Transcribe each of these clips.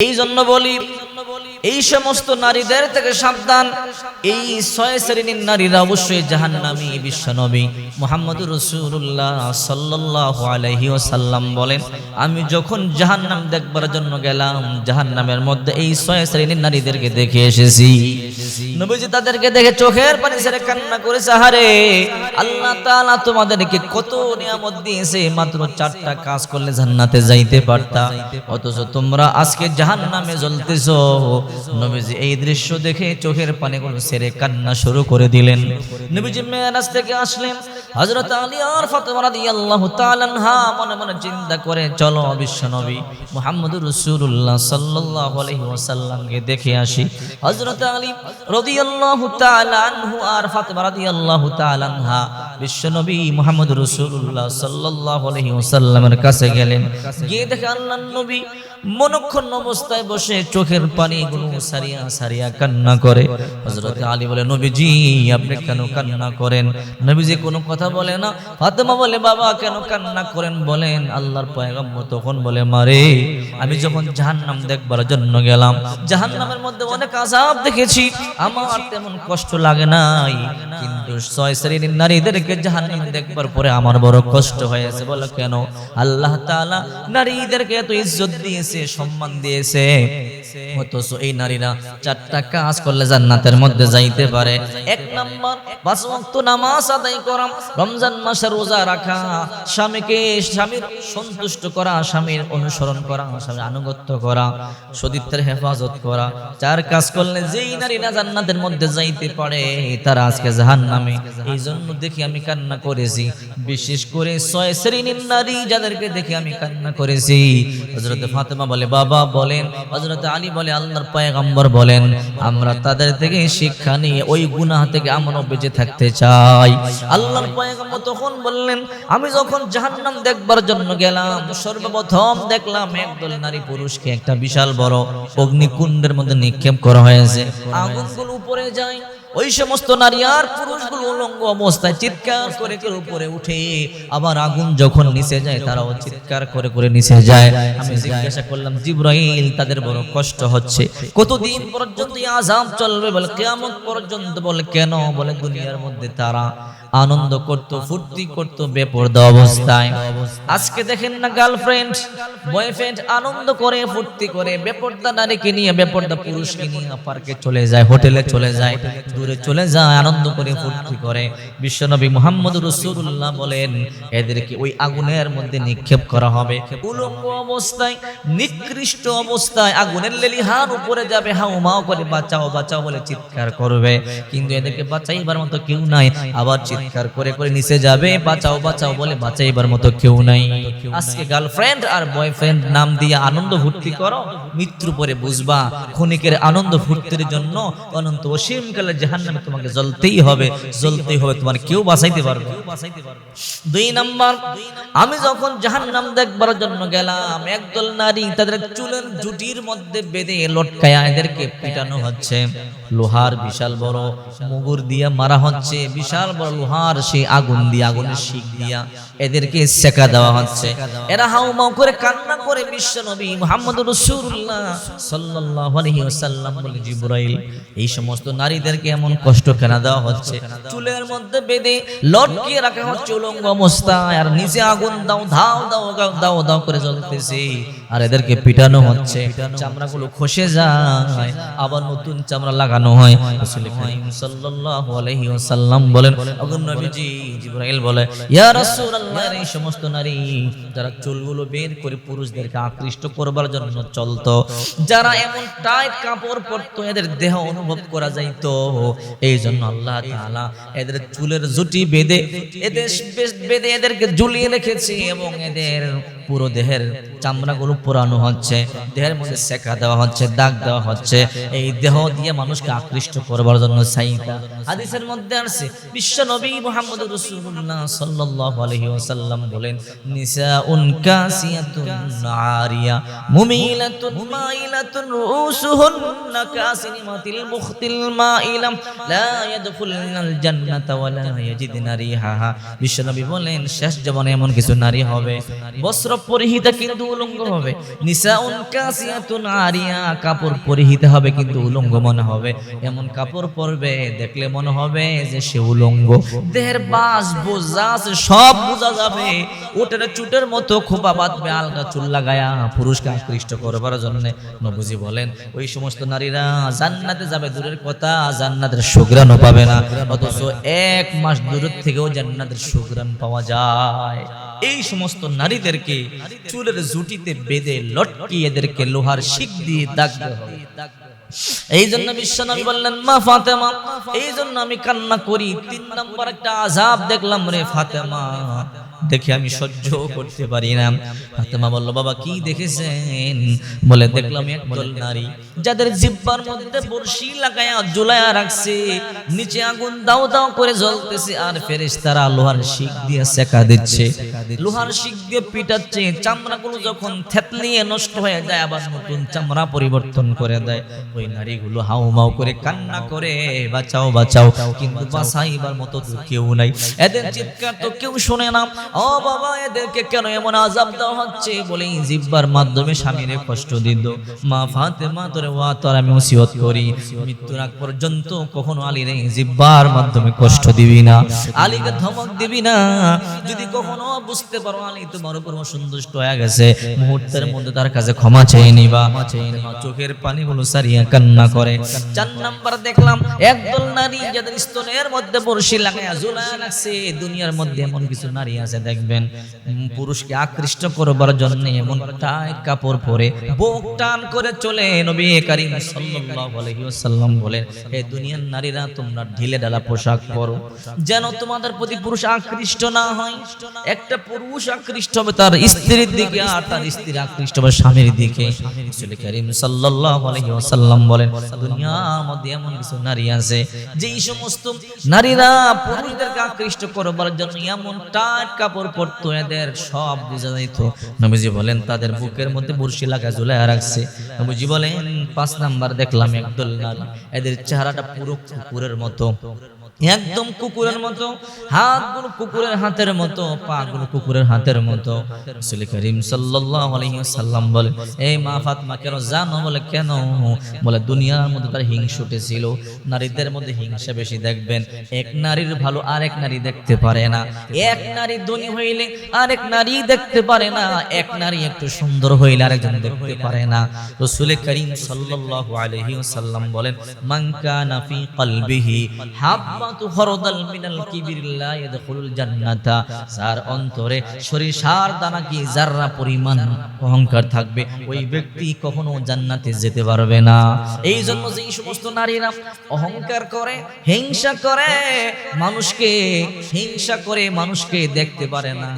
এই জন্য বলি এই সমস্ত নারীদের থেকে সাবধান। এই ছয় শ্রেণির নারীরা অবশ্যই জাহান্নামী, বিশ্বনবী। মোহাম্মদ রসুল্লাহ সাল্লাহ আলহি ওসাল্লাম বলেন, আমি যখন জাহান্নাম দেখবার জন্য গেলাম, জাহান্নামের মধ্যে এই ছয় শ্রেণির নারীদেরকে দেখে এসেছি। নবীজি তাদেরকে দেখে চোখের পানি ছেড়ে কান্না করেছে হারে আল্লাহ তাআলা তোমাদেরকে কত নিয়ামত দিয়েছে, মাত্র চারটা কাজ করলে জান্নাতে যাইতে পারতা। অথচ তোমরা আজকে জাহান্নামে জ্বলতেছো নবীজি এই দৃশ্য দেখে চোখের পানি পানিগুলো সেরে কান্না শুরু করে দিলেন। নবীজি মেরাজ থেকে আসলেন। হজরত আলী আর ফাতেমা তাআলা আনহা মনে মনে চিন্তা করে, চলো বিশ্ব নবী মুহাম্মদুর রাসূলুল্লাহ সাল্লাল্লাহু আলাইহি ওয়াসাল্লামকে দেখে আসি। হজরত আলী রাদিয়াল্লাহু তাআলা আনহু আর ফাতেমা তাআলা আনহা বিশ্ব নবী মোহাম্মদ রাসূলুল্লাহ সাল্লাল্লাহু আলাইহি ওয়াসাল্লামের কাছে গেলেন। গিয়ে দেখে আল্লাহর নবী মনক্ষণ অবস্থায় বসে চোখের পানিগুলো সারিয়া সারিয়া কান্না করে। হযরত আলী বলে, নবীজি, আপনি কেন কান্না করেন? নবীজি কোনো কথা বলে না। ফাতেমা বলে, বাবা, কেন কান্না করেন? বলেন, আল্লাহর পয়গম্বর তখন বলে, মারে, আমি যখন জাহান্নাম দেখবার জন্য গেলাম, জাহান্নামের মধ্যে অনেক আযাব দেখেছি। আমার তেমন কষ্ট লাগে নাই, কিন্তু ছয় শ্রেণির নারীদেরকে জাহান্নাম দেখবার পরে আমার বড় কষ্ট হয়েছে। বলে, কেন? আল্লাহ তাআলা নারীদেরকে এত ইজ্জত দিয়েছে, সম্মান দিয়েছে। অথচ এই নারীরা চারটা কাজ করলে জান্নাতের মধ্যে যাইতে পারে। এক নাম্বার, পাঁচ ওয়াক্ত নামাজ আদায় করা। রমজান মাসে রোজা রাখা। স্বামীকে স্বামীর সন্তুষ্ট করা, স্বামীর অনুসরণ করা, স্বামীর আনুগত্য করা সতীত্বের হেফাজত করা। চার কাজ করলে যেই নারীরা জান্নাতের মধ্যে যাইতে পারে, তারা আজকে জাহান্নামে। এই জন্য দেখি আমি কান্না করেছি। বিশেষ করে ছয় শ্রেণির নারী যাদেরকে দেখে আমি কান্না করেছি। হজরত ফাতেমা বলে, বাবা বলেন হজরত আলী বলে আল্লাহর পয়গম্বর বলেন, আমরা তাদের থেকে শিক্ষা নিয়ে ওই গুনাহ থেকে আমরা বেঁচে থাকতে চাই। আল্লাহর পয়গম্বর তখন বললেন, আমি যখন জাহান্নাম দেখবার জন্য গেলাম, সর্বপ্রথম দেখলাম একদল নারী পুরুষকে একটা বিশাল বড় অগ্নিকুণ্ডের মধ্যে নিক্ষেপ করা হয়েছে। আগুনগুলো উপরে যায় ওই সমস্ত নারী আর পুরুষগুলো উলঙ্গ অবস্থায় চিৎকার করে করে উপরে উঠে। আবার আগুন যখন নিচে যায়, তারাও চিৎকার করে করে নিচে যায়। আমি জিজ্ঞাসা করলাম, জিব্রাইল, তাদের বড় কষ্ট হচ্ছে। কতদিন পর্যন্ত আযাব চলবে বলে কেমন পর্যন্ত বলে কেন? বলে, দুনিয়ার মধ্যে তারা আনন্দ করত, ফুর্তি করত বেপরদা অবস্থায়। আজকে দেখেন না গার্লফ্রেন্ড বয়ফ্রেন্ড আনন্দ করে, ফুর্তি করে বেপরদা নারীকে নিয়ে বেপরদা পুরুষকে নিয়ে পার্কে চলে যায় হোটেলে চলে যায়, দূরে চলে যায়, আনন্দ করে, ফুর্তি করে। বিশ্বনবী মুহাম্মদ রসুল্লাহ বলেন, এদেরকে ওই আগুনের মধ্যে নিক্ষেপ করা হবে। উলঙ্গ অবস্থায়, নিকৃষ্ট অবস্থায় আগুনের লেলি লেলিহান উপরে যাবে হাউ মাও করে বাঁচাও বাঁচাও বলে চিৎকার করবে। কিন্তু এদেরকে বাঁচাইবার মতো কেউ নাই, আবার চিৎকার করে করে নিচে যাবে, বাঁচাও বাঁচাও বলে বাঁচাইবার মতো কেউ নাই। আজকে গার্লফ্রেন্ড আর বয়ফ্রেন্ড নাম দিয়ে আনন্দ ফুর্তি করো মৃত্যু পরে বুঝবা, ক্ষণিকের আনন্দ ফুর্তির জন্য অনন্ত অসীম কালে জাহান্নামে তোমাকে জ্বলতেই হবে জ্বলতেই হবে, তোমার কেউ বাঁচাইতে পারবে দুই নাম্বার, আমি যখন জাহান্নাম দেখবার জন্য গেলাম, একদল নারী তাদের চুলের জুটির মধ্যে বেঁধে লটকায় এদেরকে পিটানো হচ্ছে। লোহার বিশাল বড় মুগুর দিয়ে মারা হচ্ছে, বিশাল বড় লোহার সেই আগুন দিয়ে, আগুনের শিক দিয়া এদেরকে সেকা দেওয়া হচ্ছে। এরা হাউমাউ করে কান্না করে বিশ্ব নবী মুহাম্মদ আলাইহি ওয়াসাল্লাম বলে জিবরাইল, এই সমস্ত নারীদেরকে এমন কষ্ট কেন দেওয়া হচ্ছে? চুলের মধ্যে বেঁধে লটকিয়ে রাখা হচ্ছে উলঙ্গ অবস্থায়, আর নিচে আগুন দাও, ধাও দাও দাও দাও করে জ্বলতেছে। আর এদেরকে পিটানো হচ্ছে। চামড়াগুলো খসে যায়, আবার নতুন চামড়া লাগানো হয়। সাল্লাল্লাহু বলেন বলে এই সমস্ত নারী যারা চুলগুলো বের করে পুরুষদেরকে আকৃষ্ট করবার জন্য চলতো, যারা এমন টাইট কাপড় পরতো, এদের দেহ অনুভব করা যাইতো। এই জন্য আল্লাহ এদের চুলের জুটি বেঁধে, এদের বেঁধে এদেরকে ঝুলিয়ে রেখেছে এবং এদের পুরো দেহের চামড়াগুলো পোড়ানো হচ্ছে, দেহের মধ্যে সেকা দেওয়া হচ্ছে, দাগ দেওয়া হচ্ছে। এই দেহ দিয়ে মানুষকে আকৃষ্ট করবার জন্য হাদিসের মধ্যে আসছে, বিশ্ব নবী মুহাম্মদ আলাইহি ওয়াসাল্লাম বলেন, নিসাউন কাসিয়াতুন আরিয়া, মুমিলাতুন মাইলাতুন মুখতিল মাইলাম, লা রিহাহা। বলেন, শেষ জীবনে এমন কিছু নারী হবে। বস্ত্র পরিহিত কিন্তু উলঙ্গ হবে। নিসাউন কাসিয়াতুন আরিয়া, কাপড় পরিহিত হবে কিন্তু উলঙ্গ মনে হবে। এমন কাপড় পরবে, দেখলে মনে হবে যে সে উলঙ্গ। দেহের বাস, বোঝা সব বোঝা যাবে। ওটের চুটের মতো খোপা বাঁধবে, আলগা চুল লাগায়া পুরুষকে আকৃষ্ট করবার জন্য। নবুজি বলেন, ওই সমস্ত নারীরা জান্নাতে যাবে, দূরের কথা জান্নাতের সুগ্রাণও পাবে না। অথচ এক মাস দূরের থেকেও জান্নাতের সুগ্রাণ পাওয়া যায়। এই সমস্ত নারীদেরকে চুলের জুটিতে বেঁধে লটকি এদেরকে লোহার শিখ দিয়ে দাগ এই জন্য বিশ্বনবী বললেন, মা ফাতেমা এই জন্য আমি কান্না করি। তিন নম্বর একটা আজাব দেখলাম রে ফাতেমা। দেখে আমি সহ্য করতে পারি না। ফাতেমা বলল, বাবা, কি দেখেছেন? বলে, দেখলাম একদল নারী, যাদের জিব্বার মধ্যে বর্ষি লাগায়া জুলায়া রাখছে, নিচে আগুন দাও দাও করে জ্বলতেছে, আর ফেরেশতারা লোহার শিক দিয়ে সেকা দিচ্ছে। লোহার শিক দিয়ে পিটাচ্ছে, চামড়াগুলো যখন থেতলিয়ে নষ্ট হয়ে যায়, আবার নতুন চামড়া পরিবর্তন করে দেয়। ওই নারীগুলো হাউ মাউ করে কান্না করে, বাঁচাও বাঁচাও, কিন্তু বাঁচাইবার মতো তো কেউ নাই। এদের চিৎকার তো কেউ শোনে না। ও বাবা, এদেরকে কেন এমন আজাব দেওয়া হচ্ছে? বলে জিব্বার মাধ্যমে স্বামীরে কষ্ট দিত মা ফাতেমা তোরে ওয়া তোর আমি ওসিয়ত করি। মৃত্যুর আগ পর্যন্ত কখনো জিব্বার মাধ্যমে কষ্ট দিবি না। আলীকে ধমক দিবি না। যদি কখনো বুঝতে পারো, আলী তোমার উপর অসন্তুষ্ট হয়ে গেছে, মুহূর্তের মধ্যে তার কাছে ক্ষমা চেয়ে নিবা। চোখের পানিগুলো সারিয়া কান্না করে। চার নাম্বার দেখলাম, একদল নারী যাদের স্তনের মধ্যে বর্ষি লাগাইয়া ঝুলায় রাখছে, দুনিয়ার মধ্যে এমন কিছু নারী আছে দেখবেন পুরুষকে আকৃষ্ট করবার জন্য এমন টাইট কাপড় পরে বুক টান করে চলে নবী করিম সাল্লাল্লাহু আলাইহি ওয়াসাল্লাম বলেন, হে দুনিয়ার নারীরা, তোমরা ঢিলে ঢালা পোশাক পরো। যেন তোমাদের প্রতি পুরুষ আকৃষ্ট না হয়। একটা পুরুষ আকৃষ্ট হবে তার স্ত্রীর দিকে, আর তার স্ত্রী আকৃষ্ট হবে স্বামীর দিকে। রাসূল করিম সাল্লাল্লাহু আলাইহি ওয়াসাল্লাম বলেন, দুনিয়ার মধ্যে এমন কিছু নারী আছে, যেই সমস্ত নারীরা পুরুষদেরকে আকৃষ্ট করবার জন্য এমন টাট কাপড় পরতো, এদের সব বুঝা যাইত। নবীজি বলেন, তাদের বুকের মধ্যে বুরশি লাগা ঝুলাই রাখছে। নবীজি বলেন, পাঁচ নাম্বার দেখলাম একদল এদের চেহারাটা পুরো কুকুরের মতো। একদম কুকুরের মতো, হাতগুলো কুকুরের হাতের মতো পা গুলো কুকুরের হাতের মতো। করিম ওয়াসাল্লাম বলে, এই মা ফাতেমা কেন জানো? বলে, কেন? বলে, দুনিয়ার মধ্যে তার হিংসুটে ছিল নারীদের মধ্যে হিংসা বেশি দেখবেন। এক নারীর ভালো আরেক নারী দেখতে পারে না। এক নারী ধনী হইলে আরেক নারী দেখতে পারে না। এক নারী একটু সুন্দর হইলে আরেকজন দেখতে পারে না। রাসূল করিম সাল্লাল্লাহু আলাইহি ওয়াসাল্লাম বলেন, মান কানা ফি কলবিহি অহংকার থাকবে, ওই ব্যক্তি কখনো জান্নাতে যেতে পারবে না। এই জন্য যে সমস্ত নারীরা অহংকার করে, হিংসা করে, মানুষকে হিংসা করে মানুষকে দেখতে পারে না,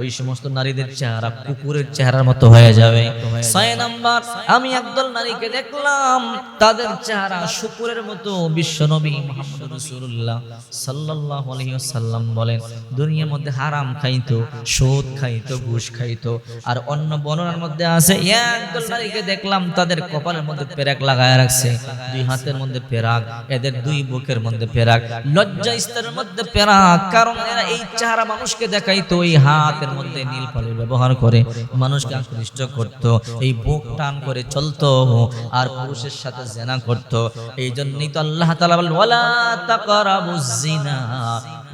ওই সমস্ত নারীদের চেহারা কুকুরের চেহারার মতো হয়ে যাবে। ছয় নাম্বার, আমি একদল নারীকে দেখলাম, তাদের চেহারা শুকুরের মতো বিশ্বনবী মুহাম্মদ সাল্লাল্লাহু আলাইহি ওয়াসাল্লাম বলেন, দুনিয়ার মধ্যে হারাম খাইতো সুদ খাইতো, ঘুষ খাইতো, আর অন্য বর্ণনার মধ্যে আছে একদল দেখলাম তাদের কপালের মধ্যে পেরাক লাগায় রাখছে, দুই হাতের মধ্যে পেরাক, এদের দুই বুকের মধ্যে পেরাক, লজ্জা স্তরের মধ্যে পেরাক, কারণ এরা এই চেহারা মানুষকে দেখাইতো, এই হাতের মধ্যে নীল পালির ব্যবহার করে, মানুষকে আকৃষ্ট করত, এই বুক টান করে চলতো, আর পুরুষের সাথে জেনা করত এই জন্যই তো আল্লাহ তাআলা বলেন, ওয়ালা তাকরাবুজ জিনা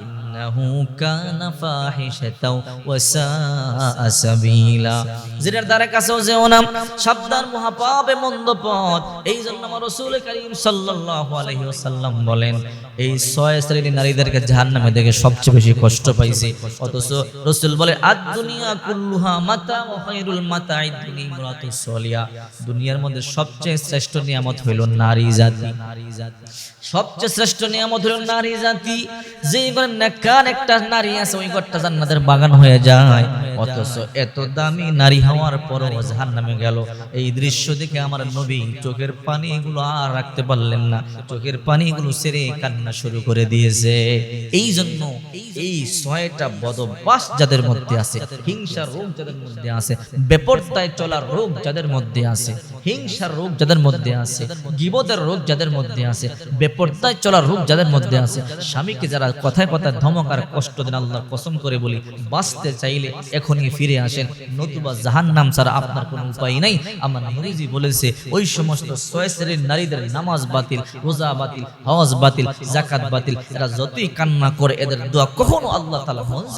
ইন্নাহু কানা ফাহিশাতাও ওয়া সাআ সাবিলা যেটার দ্বারা কাছেও যেও না, সাবধান, মহাপাপে মন্দ পথ। এই জন্য আমার রাসূল করিম সাল্লাল্লাহু আলাইহি ওয়াসাল্লাম বলেন এই ছয় শ্রেণির নারীদেরকে জাহান্নামে দেখে সবচেয়ে বেশি কষ্ট পাইছে। অথচ রাসূল বলে আদ দুনিয়া কুল্লুহা মাতা ওয়া খায়রুল দুনিয়া ইমরাতুস সলিয়া দুনিয়ার মধ্যে সবচেয়ে শ্রেষ্ঠ নিয়ামত হইল নারী জাতি। সবচেয়ে শ্রেষ্ঠ নিয়ামত হলো নারী জাতি। যে ঘরে নেককার একটা নারী আছে, ওই ঘরটা জান্নাতের বাগান হয়ে যায়। অথচ এত দামি নারী হওয়ার পরও জাহান্নামে গেল। এই দৃশ্য দেখে আমার নবী চোখের পানিগুলো আর রাখতে পারলেন না। চোখের পানিগুলো সেরে কান্না শুরু করে দিয়েছে। এই জন্য এই ছয়টা বদবাস যাদের মধ্যে আছে, হিংসার রোগ যাদের মধ্যে আছে, বেপরতায় চলার রোগ যাদের মধ্যে আছে হিংসার রোগ যাদের মধ্যে আছে, গিবতের রোগ যাদের মধ্যে আছে, বেপর্দায় চলার রোগ যাদের মধ্যে আছে, স্বামীকে যারা কথায় কথায় ধমক আর কষ্ট দেন, আল্লাহর কসম করে বলি, বাঁচতে চাইলে এখনই ফিরে আসেন। নতুবা জাহান্নাম ছাড়া আপনার কোনো উপায় নাই। আমার নবীজি বলেছে, ওই সমস্ত ছয় শ্রেণির নারীদের নামাজ বাতিল, রোজা বাতিল, হজ বাতিল জাকাত বাতিল, এরা যতই কান্না করে, এদের দোয়া কখনো আল্লাহ তালা